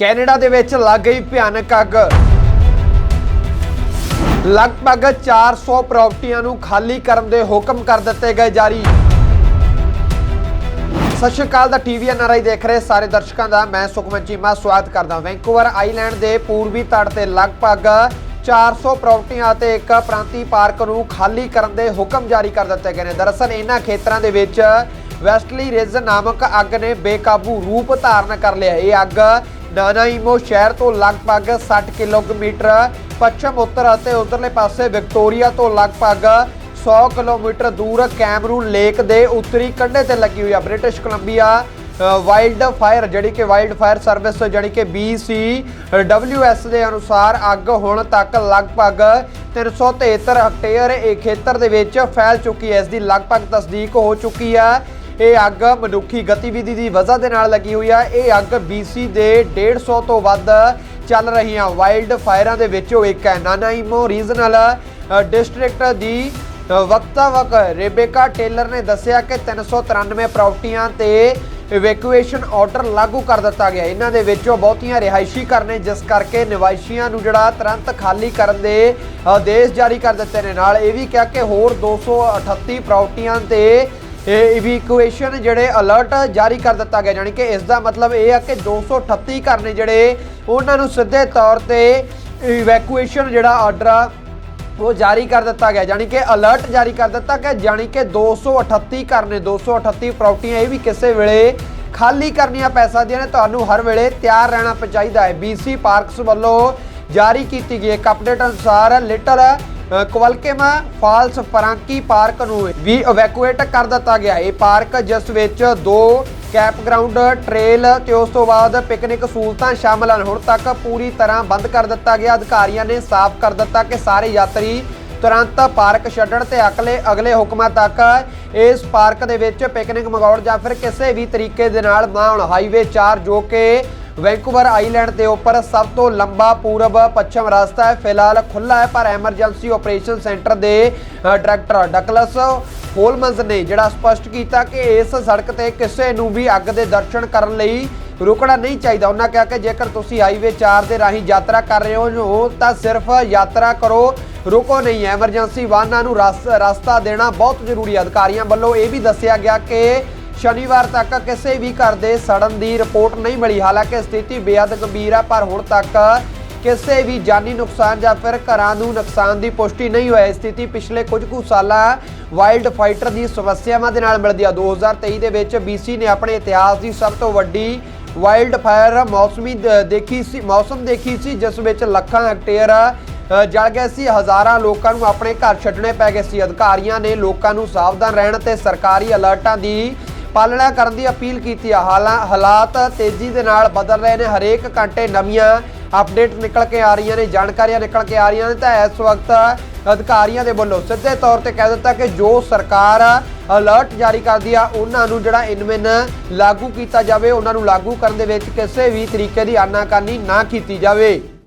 Canada ਦੇ ਵਿੱਚ ਲੱਗ ਗਈ ਭਿਆਨਕ ਅੱਗ। ਲਗਭਗ 400 ਪ੍ਰਾਪਰਟੀਆਂ ਨੂੰ ਖਾਲੀ ਕਰਨ ਦੇ ਹੁਕਮ ਕਰ ਦਿੱਤੇ ਗਏ ਜਾਰੀ। ਸਤਿ ਸ਼੍ਰੀ ਅਕਾਲ, ਦਾ ਟੀਵੀ ਐਨਆਰਆਈ ਦੇਖ ਰਹੇ ਸਾਰੇ ਦਰਸ਼ਕਾਂ ਦਾ। ਮੈਂ ਸੁਖਮਨ ਚੀਮਾ, ਸਵਾਗਤ ਕਰਦਾ ਵੈਂਕੂਵਰ ਆਈਲੈਂਡ ਦੇ ਪੂਰਬੀ ਤੱਟ ਤੇ। ਲਗਭਗ 400 ਪ੍ਰਾਪਰਟੀਆਂ ਅਤੇ ਇੱਕ ਪ੍ਰਾਂਤੀ ਪਾਰਕ ਨੂੰ ਖਾਲੀ ਕਰਨ ਦੇ ਹੁਕਮ ਜਾਰੀ ਕਰ ਦਿੱਤੇ ਗਏ ਨੇ। ਦਰਅਸਲ ਇਹਨਾਂ ਖੇਤਰਾਂ ਦੇ ਵਿੱਚ ਵੈਸਟਲੀ ਰਿਜ ਨਾਮਕ ਅੱਗ ਨੇ ਬੇਕਾਬੂ ਰੂਪ ਧਾਰਨ ਕਰ ਲਿਆ। ਇਹ ਅੱਗ ਨਾਨਾਈਮੋ ਸ਼ਹਿਰ ਤੋਂ ਲਗਭਗ 60 ਕਿਲੋਮੀਟਰ ਪੱਛਮ, ਉੱਤਰ ਅਤੇ ਉਧਰਲੇ ਪਾਸੇ ਵਿਕਟੋਰੀਆ ਤੋਂ ਲਗਭਗ 100 ਕਿਲੋਮੀਟਰ ਦੂਰ ਕੈਮਰੂਨ ਲੇਕ ਦੇ ਉੱਤਰੀ ਕੰਢੇ ਤੇ ਲੱਗੀ ਹੋਈ ਆ। ਬ੍ਰਿਟਿਸ਼ ਕੋਲੰਬੀਆ ਵਾਈਲਡ ਫਾਇਰ ਜਿਹੜੀ ਕਿ ਵਾਈਲਡ ਫਾਇਰ ਸਰਵਿਸ ਜਿਹੜੀ ਕਿ BC WS ਦੇ ਅਨੁਸਾਰ ਅੱਗ ਹੁਣ ਤੱਕ ਲਗਭਗ 373 ਹੈਕਟੇਅਰ ਇਹ ਖੇਤਰ ਦੇ ਵਿੱਚ ਫੈਲ ਚੁੱਕੀ ਹੈ। ਇਸ ਦੀ ਲਗਭਗ ਤਸਦੀਕ ਹੋ ਚੁੱਕੀ ਹੈ। ਇਹ ਅੱਗ ਮਨੁੱਖੀ ਗਤੀਵਿਧੀ ਦੀ ਵਜ੍ਹਾ ਦੇ ਨਾਲ ਲੱਗੀ ਹੋਈ ਆ। ਇਹ ਅੱਗ BC ਦੇ 150 ਤੋਂ ਵੱਧ ਚੱਲ ਰਹੀਆਂ ਵਾਈਲਡ ਫਾਇਰਾਂ ਦੇ ਵਿੱਚੋਂ ਇੱਕ ਹੈ। ਨਾਨਾਈਮੋ ਰੀਜਨਲ ਡਿਸਟ੍ਰਿਕਟ ਦੀ ਵਕਤਾਵਕ ਰੇਬੇਕਾ ਟੇਲਰ ਨੇ ਦੱਸਿਆ ਕਿ 393 ਪ੍ਰਾਪਰਟੀਆਂ ਤੇ ਇਵੈਕੂਏਸ਼ਨ ਆਰਡਰ ਲਾਗੂ ਕਰ ਦਿੱਤਾ ਗਿਆ। ਇਹਨਾਂ ਦੇ ਵਿੱਚੋਂ ਬਹੁਤੀਆਂ ਰਿਹਾਇਸ਼ੀ ਕਰਨੇ ਜਿਸ ਕਰਕੇ ਨਿਵਾਸੀਆਂ ਨੂੰ ਜਿਹੜਾ ਤੁਰੰਤ ਖਾਲੀ ਕਰਨ ਦੇ ਆਦੇਸ਼ ਜਾਰੀ ਕਰ ਦਿੱਤੇ ਨੇ। ਨਾਲ ਇਹ ਵੀ ਕਿਹਾ ਕਿ ਹੋਰ 238 ਪ੍ਰਾਪਰਟੀਆਂ ਤੇ ਇਹ ਇਵੈਕੂਏਸ਼ਨ ਜਿਹੜੇ ਅਲਰਟ ਜਾਰੀ ਕਰ ਦਿੱਤਾ ਗਿਆ ਯਾਨੀ ਕਿ ਇਸ ਦਾ ਮਤਲਬ ਇਹ ਆ ਕਿ 238 ਘਰ ਨੇ ਜਿਹੜੇ, ਉਹਨਾਂ ਨੂੰ ਸਿੱਧੇ ਤੌਰ ਤੇ ਇਵੈਕੂਏਸ਼ਨ ਜਿਹੜਾ ਆਰਡਰ ਆ, ਉਹ ਜਾਰੀ ਕਰ ਦਿੱਤਾ ਗਿਆ। ਯਾਨੀ ਕਿ ਅਲਰਟ ਜਾਰੀ ਕਰ ਦਿੱਤਾ ਕਿ ਯਾਨੀ ਕਿ 238 ਘਰ ਨੇ 238 ਪ੍ਰਾਪਰਟੀਆਂ ਇਹ ਵੀ ਕਿਸੇ ਵੇਲੇ ਖਾਲੀ ਕਰਨੀਆਂ ਪੈ ਸਕਦੀਆਂ ਨੇ। ਤੁਹਾਨੂੰ ਹਰ ਵੇਲੇ ਤਿਆਰ ਰਹਿਣਾ ਚਾਹੀਦਾ ਹੈ। BC ਪਾਰਕਸ ਵੱਲੋਂ ਜਾਰੀ ਕੀਤੀ ਗਈ ਇੱਕ ਅਪਡੇਟ ਅਨੁਸਾਰ little Qualicum falls Frankie park ਨੂੰ ਵੀ ਇਵੈਕੂਏਟ ਕਰ ਦਿੱਤਾ ਗਿਆ। ਇਹ ਪਾਰਕ ਜਿਸ ਵਿੱਚ ਦੋ ਕੈਂਪ ਗਰਾਊਂਡ ਟ੍ਰੇਲ ਤੇ ਉਸ ਤੋਂ ਬਾਅਦ ਪਿਕਨਿਕ ਸਹੂਲਤਾਂ ਸ਼ਾਮਲ ਹਨ। ਹੁਣ ਤੱਕ ਪੂਰੀ ਤਰ੍ਹਾਂ ਬੰਦ ਕਰ ਦਿੱਤਾ ਗਿਆ। ਅਧਿਕਾਰੀਆਂ ਨੇ ਸਾਫ਼ ਕਰ ਦਿੱਤਾ ਕਿ ਸਾਰੇ ਯਾਤਰੀ ਤੁਰੰਤ ਪਾਰਕ ਛੱਡਣ ਤੇ ਅਗਲੇ ਅਗਲੇ ਹੁਕਮਾਂ ਤੱਕ ਇਸ ਪਾਰਕ ਦੇ ਵਿੱਚ ਪਿਕਨਿਕ ਮਗਾਉਣ ਜਾਂ ਫਿਰ ਕਿਸੇ ਵੀ ਤਰੀਕੇ ਦੇ ਨਾਲ ਨਾ ਆਉਣ ਹਾਈਵੇ 4 ਜੋ ਕਿ ਵੈਂਕੂਵਰ ਆਈਲੈਂਡ ਦੇ ਉੱਪਰ ਸਭ ਤੋਂ ਲੰਬਾ ਪੂਰਬ ਪੱਛਮ ਰਸਤਾ ਹੈ। ਫਿਲਹਾਲ ਖੁੱਲਾ ਹੈ, ਪਰ ਐਮਰਜੈਂਸੀ ਆਪਰੇਸ਼ਨ ਸੈਂਟਰ ਦੇ ਡਾਇਰੈਕਟਰ ਡਕਲਸ ਹੋਲਮਨਸ ਨੇ ਜਿਹੜਾ ਸਪਸ਼ਟ ਕੀਤਾ ਕਿ ਇਸ ਸੜਕ ਤੇ ਕਿਸੇ ਨੂੰ ਵੀ ਅੱਗ ਦੇ ਦਰਸ਼ਨ ਕਰਨ ਲਈ ਰੁਕਣਾ ਨਹੀਂ ਚਾਹੀਦਾ। ਉਹਨਾਂ ਕਿਹਾ ਕਿ ਜੇਕਰ ਤੁਸੀਂ ਹਾਈਵੇ 4 ਦੇ ਰਾਹੀਂ ਯਾਤਰਾ ਕਰ ਰਹੇ ਹੋ ਤਾਂ ਸਿਰਫ ਯਾਤਰਾ ਕਰੋ, ਰੁਕੋ ਨਹੀਂ। ਐਮਰਜੈਂਸੀ ਵਾਹਨਾਂ ਨੂੰ ਰਸ- ਰਸਤਾ ਦੇਣਾ ਬਹੁਤ ਜ਼ਰੂਰੀ ਹੈ। ਅਧਿਕਾਰੀਆਂ ਵੱਲੋਂ ਇਹ ਵੀ ਦੱਸਿਆ ਗਿਆ ਕਿ ਸ਼ਨੀਵਾਰ ਤੱਕ ਕਿਸੇ ਵੀ ਘਰ ਦੇ ਸੜਨ ਦੀ ਰਿਪੋਰਟ ਨਹੀਂ ਮਿਲੀ। ਹਾਲਾਂਕਿ ਸਥਿਤੀ ਬੇहद ਗੰਭੀਰ ਹੈ ਪਰ ਹੁਣ ਤੱਕ ਕਿਸੇ ਵੀ ਜਾਨੀ ਨੁਕਸਾਨ ਜਾਂ ਫਿਰ ਘਰਾਂ ਨੂੰ ਨੁਕਸਾਨ ਦੀ ਪੁਸ਼ਟੀ ਨਹੀਂ ਹੋਈ। ਸਥਿਤੀ ਪਿਛਲੇ ਕੁਝ ਕੁ ਸਾਲਾਂ ਵਾਈਲਡ ਫਾਈਟਰ ਦੀ ਸਮੱਸਿਆਵਾਂ ਦੇ ਨਾਲ ਮਿਲਦੀ ਆ। 2023 ਦੇ ਵਿੱਚ BC ਨੇ ਆਪਣੇ ਇਤਿਹਾਸ ਦੀ ਸਭ ਤੋਂ ਵੱਡੀ ਵਾਈਲਡ ਫਾਇਰ ਮੌਸਮੀ ਦੇਖੀ ਸੀ, ਮੌਸਮ ਦੇਖੀ ਸੀ, ਜਿਸ ਵਿੱਚ ਲੱਖਾਂ ਹੈਕਟੇਅਰ ਜਲ ਗਏ ਸੀ। ਹਜ਼ਾਰਾਂ ਲੋਕਾਂ ਨੂੰ ਆਪਣੇ ਘਰ ਛੱਡਣੇ ਪੈ ਗਏ ਸੀ। ਅਧਿਕਾਰੀਆਂ ਨੇ ਲੋਕਾਂ ਨੂੰ ਸਾਵਧਾਨ ਰਹਿਣ ਤੇ ਸਰਕਾਰੀ ਅਲਰਟਾਂ ਦੀ ਪਾਲਣਾ ਕਰਨ ਦੀ ਅਪੀਲ ਕੀਤੀ ਆ। ਹਾਲਾਂ ਹਾਲਾਤ ਤੇਜ਼ੀ ਦੇ ਨਾਲ ਬਦਲ ਰਹੇ ਨੇ। ਹਰੇਕ ਘੰਟੇ ਨਵੀਆਂ ਅਪਡੇਟ ਨਿਕਲ ਕੇ ਆ ਰਹੀਆਂ ਨੇ, ਜਾਣਕਾਰੀਆਂ ਨਿਕਲ ਕੇ ਆ ਰਹੀਆਂ ਨੇ ਤਾਂ ਇਸ ਵਕਤ ਅਧਿਕਾਰੀਆਂ ਦੇ ਵੱਲੋਂ ਸਿੱਧੇ ਤੌਰ ਤੇ ਕਹਿ ਦਿੱਤਾ ਕਿ ਜੋ ਸਰਕਾਰ ਅਲਰਟ ਜਾਰੀ ਕਰਦੀ ਆ, ਉਹਨਾਂ ਨੂੰ ਜਿਹੜਾ ਇਨਵਿਨ ਲਾਗੂ ਕੀਤਾ ਜਾਵੇ, ਉਹਨਾਂ ਨੂੰ ਲਾਗੂ ਕਰਨ ਦੇ ਵਿੱਚ ਕਿਸੇ ਵੀ ਤਰੀਕੇ ਦੀ ਆਨਾਕਾਨੀ ਨਾ ਕੀਤੀ ਜਾਵੇ।